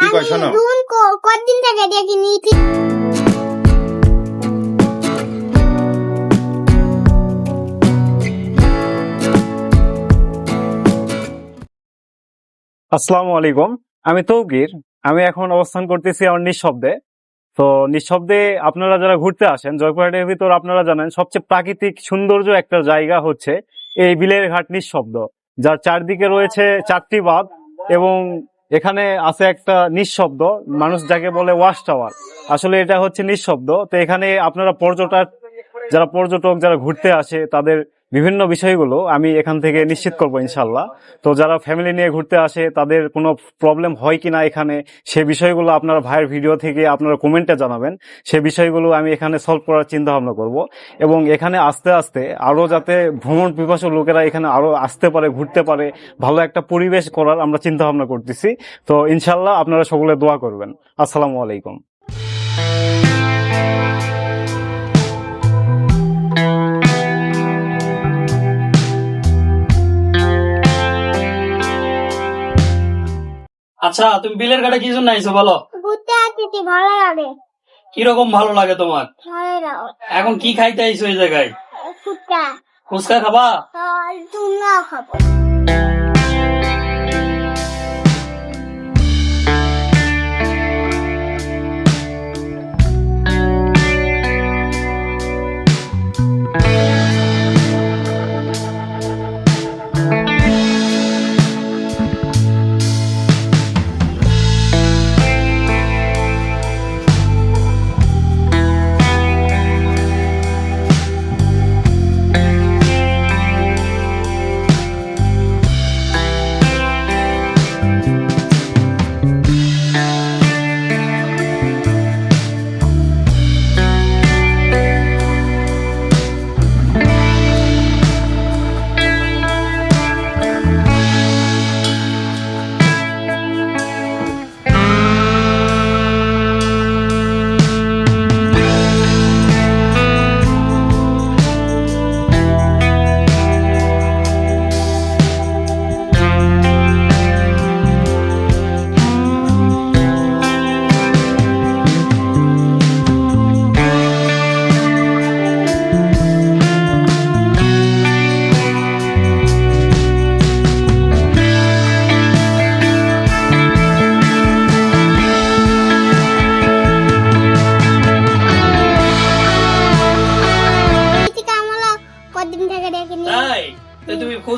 কি কয় শোনো? দুন কদিন থেকে দেখিনি আসসালামু আলাইকুম। আমি তৌকির। আমি এখন অবস্থান করতেছি আমার নিঃশব্দে। তো নিঃশব্দে আপনারা যারা ঘুরতে আসেন জয়পুরহাটের ভিতর আপনারা জানেন সবচেয়ে প্রাকৃতিক সৌন্দর্য একটা জায়গা হচ্ছে এই বিলের ঘাট নিঃশব্দ যার চারদিকে রয়েছে চারটি বাঁধ এবং এখানে আছে একটা নিঃশব্দ, মানুষ যাকে বলে ওয়াশ টাওয়ার আসলে এটা হচ্ছে নিঃশব্দ। তো এখানে আপনারা পর্যটক, যারা পর্যটক, যারা ঘুরতে আসে, তাদের বিভিন্ন বিষয়গুলো আমি এখান থেকে নিশ্চিত করব ইনশাল্লাহ তো যারা ফ্যামিলি নিয়ে ঘুরতে আসে, তাদের কোনো প্রবলেম হয় কিনা এখানে, সে বিষয়গুলো আপনারা ভাইয়ের ভিডিও থেকে আপনারা কমেন্টে জানাবেন। সে বিষয়গুলো আমি এখানে সলভ করার চিন্তা ভাবনা করব। এবং এখানে আস্তে আস্তে আরও যাতে ভ্রমণ পিপাসু লোকেরা এখানে আরও আসতে পারে, ঘুরতে পারে, ভালো একটা পরিবেশ করার আমরা চিন্তা ভাবনা করতেছি। তো ইনশাল্লাহ আপনারা সকলে দোয়া করবেন। আসসালামু আলাইকুম। আচ্ছা তুমি বিলের ঘাটে কি জন্য আইছো বলো? ঘুরতে কি ভালো লাগে। কীরকম ভালো লাগে তোমার? এখন কি খাইতে আইছো এই জায়গায়? ফুচকা। ফুচকা খাবা? তোমরা খাব।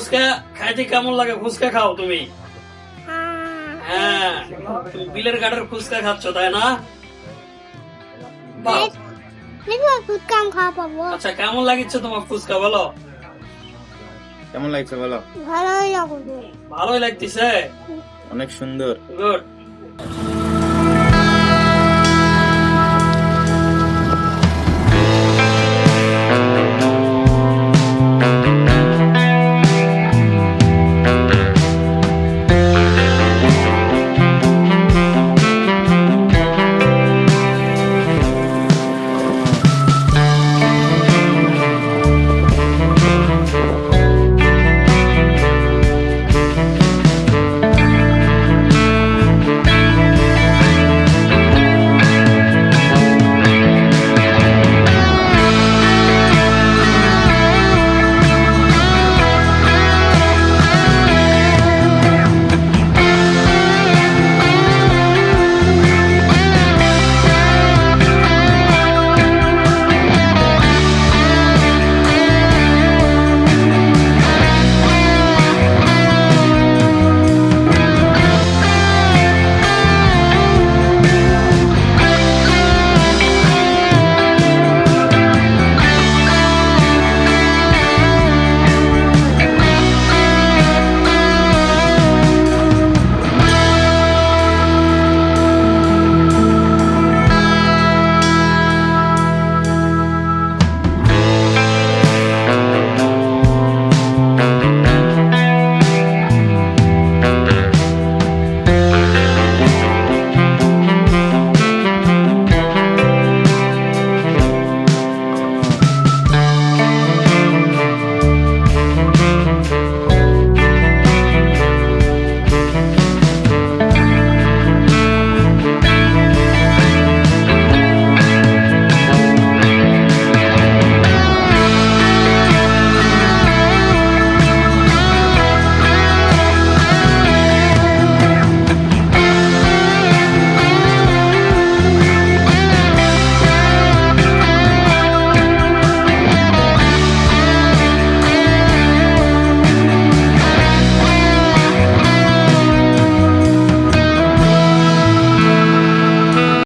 ফুচকা খাইতে কেমন লাগে? ফুচকা খাও তুমি। হ্যাঁ তুমি বিলের ঘাটের ফুচকা খাচ্ছ তাই না? আচ্ছা কেমন লাগিচ্ছে তোমার ফুচকা বলো? কেমন লাগছে বলো? ভালোই লাগবে ভালোই লাগতেছে? অনেক সুন্দর। গুড